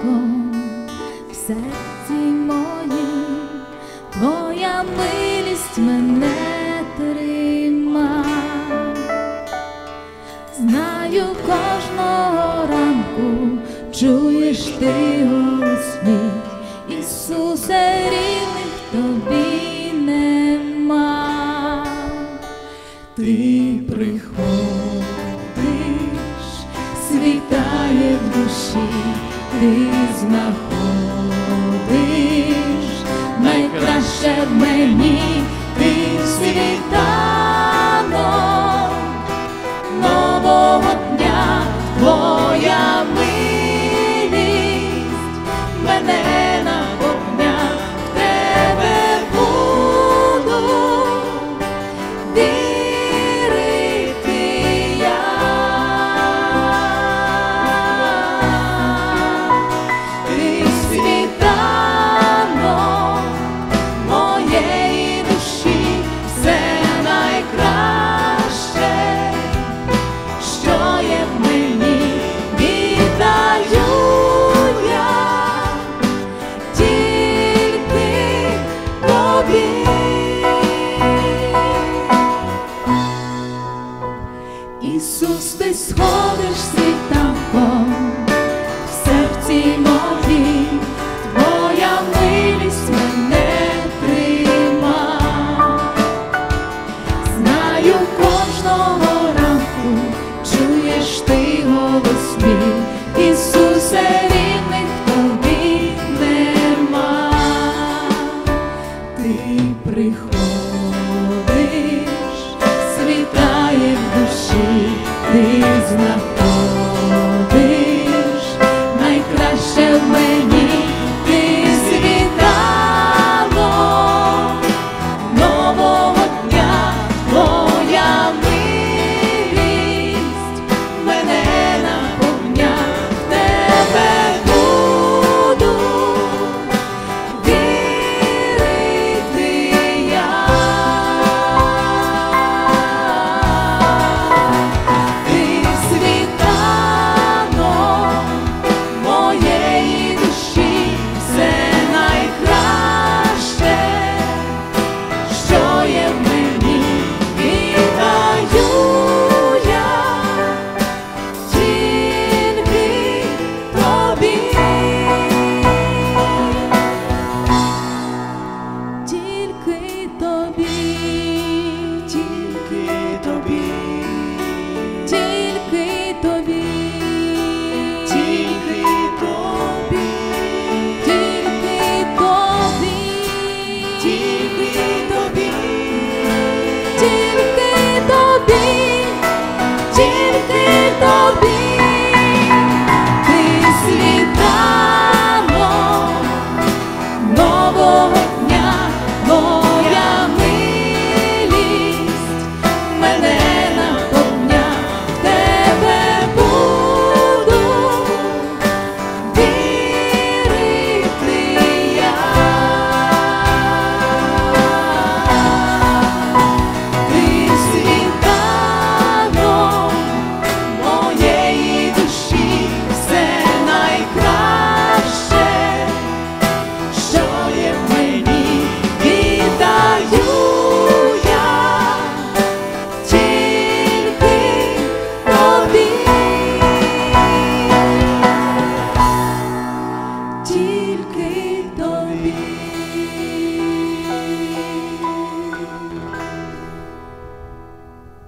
спокон в серці моїм, твоя милість мене трима. Знаю кожного ранку, чуєш ти голос мій, Ісусе, рівних тобі нема. Ти приходиш, в душі, ти знаходиш Ісус, ти сходиш світанком в серці мої, твоя милість мене трима, знаю кожного ранку, чуєш ти голос мій, Ісусе рідних тобі нема, ти приходиш. things not will be